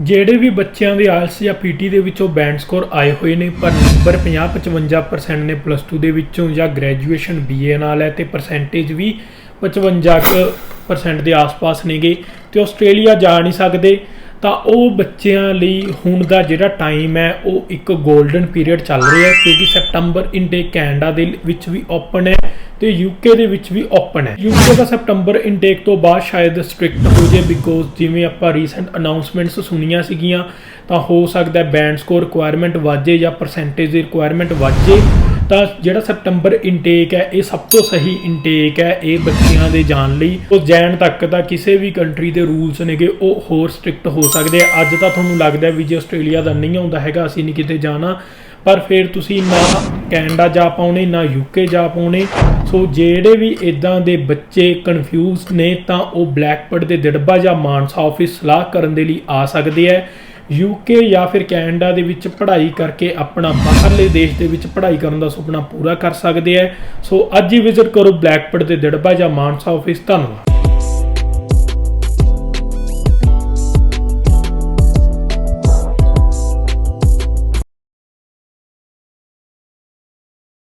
ਜਿਹੜੇ ਵੀ ਬੱਚਿਆਂ ਦੇ ਆਇਲਸ ਜਾਂ ਪੀਟੀ ਦੇ ਵਿੱਚੋਂ ਬੈਂਡ ਸਕੋਰ ਆਏ ਹੋਏ ਨੇ, ਪਰ ਨੰਬਰ 50-55% ਨੇ ਪਲੱਸ 2 ਦੇ ਵਿੱਚੋਂ ਜਾਂ ਗ੍ਰੈਜੂਏਸ਼ਨ ਬੀਏ ਨਾਲ ਹੈ ਤੇ ਪਰਸੈਂਟੇਜ ਵੀ 55% ਦੇ ਆਸ-ਪਾਸ ਨੇਗੇ ਤੇ ਆਸਟ੍ਰੇਲੀਆ ਜਾ ਨਹੀਂ ਸਕਦੇ। ਤਾਂ ਉਹ ਬੱਚਿਆਂ ਲਈ ਹੁਣ ਦਾ ਜਿਹੜਾ ਟਾਈਮ ਹੈ, ਉਹ ਇੱਕ 골ਡਨ ਪੀਰੀਅਡ ਚੱਲ ਰਿਹਾ ਹੈ ਕਿਉਂਕਿ ਸੈਪਟੰਬਰ ਇਨਟੇਕ ਕੈਨੇਡਾ ਦੇ ਵਿੱਚ ਵੀ ਓਪਨ ਹੈ ਤੇ ਯੂਕੇ ਦੇ ਵਿੱਚ ਵੀ ਓਪਨ ਹੈ। ਯੂਕੇ ਦਾ ਸੈਪਟੰਬਰ ਇਨਟੇਕ ਤੋਂ ਬਾਅਦ ਸ਼ਾਇਦ ਸਟ੍ਰਿਕਟ ਹੋ ਜੇ ਬਿਕੋਜ਼ ਜਿਵੇਂ ਆਪਾਂ ਰੀਸੈਂਟ ਅਨਾਉਂਸਮੈਂਟਸ ਸੁਣੀਆਂ ਸੀਗੀਆਂ, ਤਾਂ ਹੋ ਸਕਦਾ ਹੈ ਬੈਂਡ ਸਕੋਰ ਰਿਕੁਆਇਰਮੈਂਟ ਵਾਜੇ ਜਾਂ ਪਰਸੈਂਟੇਜ ਦੀ ਰਿਕੁਆਇਰਮੈਂਟ ਵਾਜੇ ਤਾਂ ਜਿਹੜਾ ਸੈਪਟੰਬਰ ਇਨਟੇਕ ਹੈ, ਇਹ ਸਭ ਤੋਂ ਸਹੀ ਇਨਟੇਕ ਹੈ ਇਹ ਬੱਚਿਆਂ ਦੇ ਜਾਣ ਲਈ। ਉਹ ਜੈਨ ਤੱਕ ਦਾ ਕਿਸੇ ਵੀ ਕੰਟਰੀ ਦੇ ਰੂਲਸ ਨੇਗੇ, ਉਹ ਹੋਰ ਸਟ੍ਰਿਕਟ ਹੋ ਸਕਦੇ ਆ। ਅੱਜ ਤਾਂ ਤੁਹਾਨੂੰ ਲੱਗਦਾ ਵੀ ਜੇ ਆਸਟ੍ਰੇਲੀਆ ਦਾ ਨਹੀਂ ਆਉਂਦਾ ਹੈਗਾ, ਅਸੀਂ ਨਹੀਂ ਕਿਤੇ ਜਾਣਾ। ਪਰ ਫਿਰ ਤੁਸੀਂ ਨਾ ਕੈਨੇਡਾ ਜਾ ਪਾਉਣੇ, ਨਾ ਯੂਕੇ ਜਾ ਪਾਉਣੇ। ਸੋ ਜਿਹੜੇ ਵੀ ਇਦਾਂ ਦੇ ਬੱਚੇ ਕਨਫਿਊਜ਼ਡ ਨੇ, ਤਾਂ ਉਹ ਬਲੈਕਬਰਡ ਦੇ ਦਿੜਬਾ ਜਾਂ ਮਾਨਸਾ ਆਫਿਸ ਸਲਾਹ ਕਰਨ ਦੇ ਲਈ ਆ ਸਕਦੇ ਆ ਯੂਕੇ ਜਾਂ ਫਿਰ ਕੈਨੇਡਾ ਦੇ ਵਿੱਚ ਪੜ੍ਹਾਈ ਕਰਕੇ ਆਪਣਾ ਬਾਹਰਲੇ ਦੇਸ਼ ਦੇ ਵਿੱਚ ਪੜ੍ਹਾਈ ਕਰਨ ਦਾ ਸੁਪਨਾ ਪੂਰਾ ਕਰ ਸਕਦੇ ਆ ਸੋ ਅੱਜ ਹੀ ਵਿਜ਼ਿਟ ਕਰੋ ਬਲੈਕਬਰਡ ਦੇ ਦਿੜਬਾ ਜਾਂ ਮਾਨਸਾ ਆਫਿਸ ਧੰਨਵਾਦ।